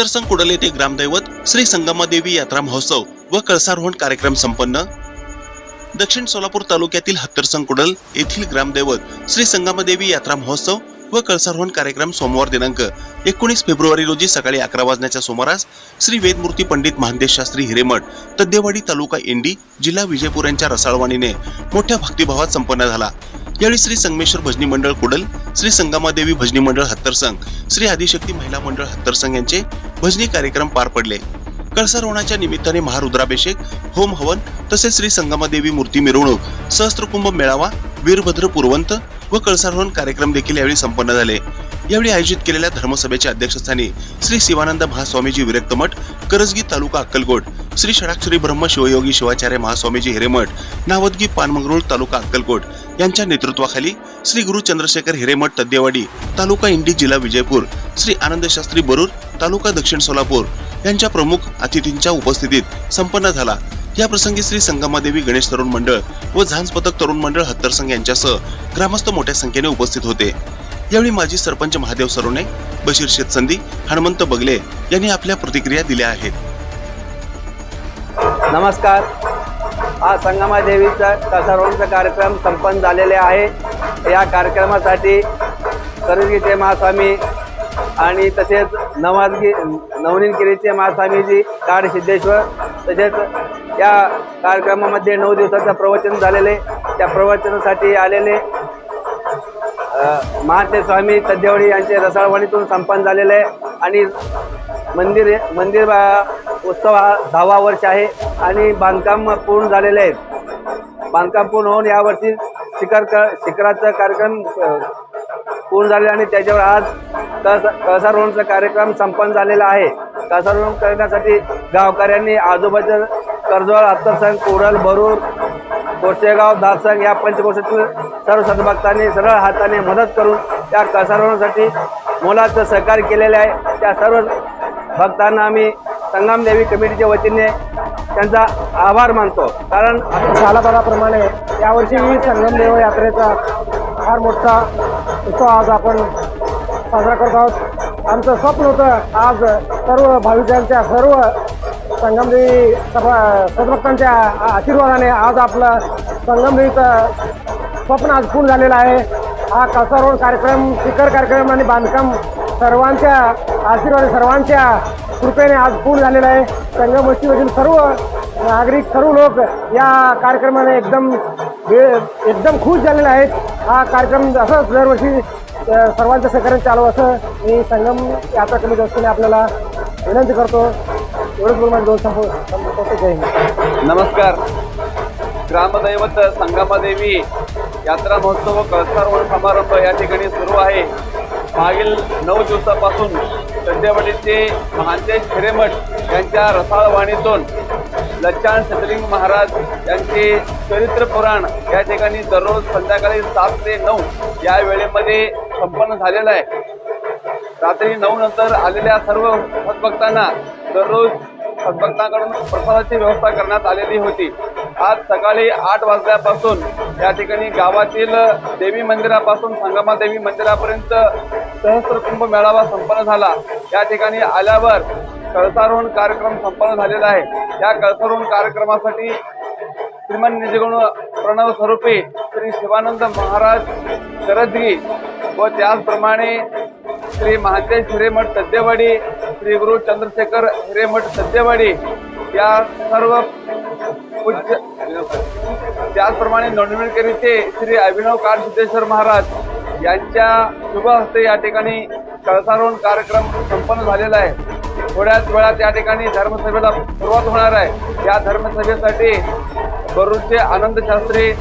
हत्तरसंग cuddle येथे ग्रामदैवत श्री संगमादेवी यात्रा महोत्सव व कळसारोहण कार्यक्रम संपन्न. दक्षिण सोलापूर तालुक्यातील हत्तरसंग कुडल येथील ग्रामदैवत श्री संगमादेवी यात्रा महोत्सव व कळसारोहण कार्यक्रम सोमवार दिनांक एकोणीस फेब्रुवारी रोजी सकाळी अकरा वाजण्याच्या सुमारास श्री वेदमूर्ती पंडित महादेश शास्त्री हिरेमठ तद्देवाडी तालुका एंडी जिल्हा विजयपूर यांच्या रसाळवाणीने मोठ्या भक्तिभावात संपन्न झाला. यावेळी श्री संगमेश्वर भजनी मंडळ कुडल श्री संगमादेवी भजनी मंडळ हत्तरसंग श्री आदिशक्ती महिला मंडळ हत्तरसंग यांचे भजनी कार्यक्रम पार पडले. कळसारोहणाच्या निमित्ताने महारुद्राभिषेक होम हवन तसेच श्री संगमादेवी मूर्ती मिरवणूक सहस्त्रकुंभ मेळावा वीरभद्र पुरवंत व कळसारोहण कार्यक्रम देखील यावेळी संपन्न झाले. यावेळी आयोजित केलेल्या धर्मसभेच्या अध्यक्षस्थानी श्री शिवानंद महास्वामीजी विरक्त मठ करजगी तालुका अक्कलकोट श्री षडाक्षरी ब्रह्म शिवयोगी शिवाचार्य महास्वामीजी हिरेमठ नावदगी पानमंगरुळ तालुका अक्कलकोट यांच्या नेतृत्वाखाली श्री गुरु चंद्रशेखर हिरेमठ तद्देवाडी तालुका इंडी जिल्हा विजयपूर श्री आनंद शास्त्री बरूर तालुका दक्षिण सोलापूर यांच्या प्रमुख अतिथींच्या उपस्थितीत संपन्न झाला. या प्रसंगी श्री संगमादेवी गणेश तरुण मंडळ व झांज पथक तरुण मंडळ हत्तरसंग यांच्यासह ग्रामस्थ मोठ्या संख्येने उपस्थित होते. यावेळी माजी सरपंच महादेव सरोने बशीर शेतसंदी हनुमंत बगले यांनी आपल्या प्रतिक्रिया दिल्या आहेत. नमस्कार. आज संगमादेवीचा कसारोणचा कार्यक्रम संपन्न झालेले आहे. या कार्यक्रमासाठी करंजीचे महास्वामी आणि तसेच नवाजगी नवनीनगिरीचे महास्वामीजी काड सिद्धेश्वर तसेच या कार्यक्रमामध्ये नऊ दिवसाचं प्रवचन झालेले त्या प्रवचनासाठी आलेले महाते स्वामी सद्यवडी यांचे रसाळवाणीतून संपन्न झालेले आहे आणि मंदिर मंदिर उत्सव हा दहावा वर्ष आहे आणि बांधकाम पूर्ण झालेले आहेत. बांधकाम पूर्ण होऊन यावर्षी शिखर क शिखराचा कार्यक्रम पूर्ण झाले आणि त्याच्यावर आज कळस रोडचा कार्यक्रम संपन्न झालेला आहे. कळसारोहण करण्यासाठी गावकऱ्यांनी आजोबाच्या कर्जवाल अत्तरसंग कोरल भरूर कोसेगाव दारसंग या पंचकोशातील सर्व सद्भक्तांनी सरळ हाताने मदत करून त्या कळसारोहणासाठी मोलाचं सहकार्य केलेले आहे. त्या सर्व भक्तांना आम्ही संगमदेवी कमिटीच्या वतीने त्यांचा आभार मानतो. कारण सालाबाराप्रमाणे यावर्षी संगमदेव यात्रेचा फार मोठा उत्सव आज आपण साजरा करत आहोत. आमचं स्वप्न होतं आज सर्व भाविकांच्या सर्व संगमदेवी सभा सद्भक्तांच्या आशीर्वादाने आज आपलं संगमदेवीचं स्वप्न आज पूर्ण झालेलं आहे. हा कसारोहण कार्यक्रम शिखर कार्यक्रम आणि बांधकाम सर्वांच्या आशीर्वाद सर्वांच्या कृपेने आज पूर्ण झालेलं आहे. संगमवस्तीमधील सर्व नागरिक सर्व लोक या कार्यक्रमाने एकदम एकदम खुश झालेले आहेत. हा कार्यक्रम असंच दरवर्षी सर्वांचं सहकार्य चालू असं मी संगम यात्रा कमी असताना आपल्याला विनंती करतो. एवढंच बोलून माझं दोन संपव जय नमस्कार. ग्रामदैवत संगमादेवी यात्रा महोत्सव व कळसारोहण समारंभ या ठिकाणी सुरू आहे. मागील नऊ दिवसापासून सध्यावडीचे महांतेश हिरेमठ यांच्या रसाळवाणीतून लच्छान सतलिंग महाराज यांचे चरित्र पुराण या ठिकाणी दररोज संध्याकाळी सात ते नऊ या वेळेमध्ये संपन्न झालेला आहे. रात्री नऊ नंतर आलेल्या सर्व सद्भक्तांना दररोज सद्भक्तांकडून प्रसादाची व्यवस्था करण्यात आलेली होती. आज सकाळी आठ वाजल्यापासून या ठिकाणी गावातील देवी मंदिरापासून संगमादेवी मंदिरापर्यंत सहस्त्रकुंभ मेळावा संपन्न झाला. या ठिकाणी आल्यावर कळसारोहण कार्यक्रम संपन्न झालेला आहे. या कळसारोहण कार्यक्रमासाठी श्रीमान निजगुण प्रणव स्वरूपी श्री शिवानंद महाराज शरदगी व त्याचप्रमाणे श्री महातेश हिरेमठ सत्यवाडी श्री गुरु चंद्रशेखर हिरेमठ सद्यवाडी या सर्व उच्च त्याचप्रमाणे नोंदणीकरीचे श्री अभिनव काळ सिद्धेश्वर महाराज यांच्या शुभ हस्ते या ठिकाणी कळसारोहण कार्यक्रम संपन्न झालेला आहे. थोड्याच वेळात या ठिकाणी धर्मसभेला सुरुवात होणार आहे. या धर्मसभेसाठी बरूरचे आनंद शास्त्री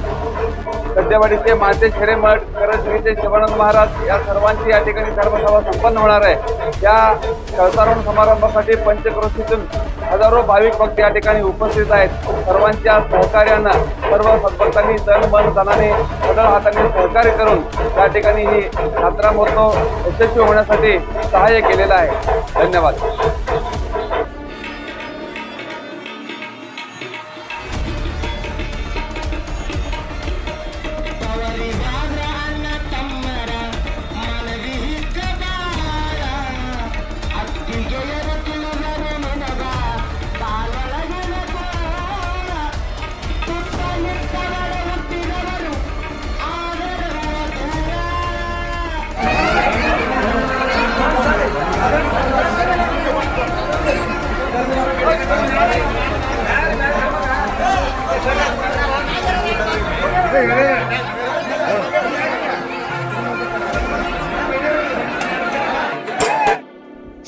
सध्यावाडीचे माते मठ करजगीचे शिवानंद महाराज या सर्वांची या ठिकाणी धर्मसभा संपन्न होणार आहे. या कळसारोहण समारंभासाठी पंचक्रोशीतून हजारो भाविक भक्त या ठिकाणी उपस्थित आहेत. सर्वांच्या सहकार्यानं सर्व सद्भक्तांनी तन मन धनाने सदळ हाताने सहकार्य करून या ठिकाणी ही यात्रा महोत्सव यशस्वी होण्यासाठी सहाय्य केलेलं आहे. धन्यवाद.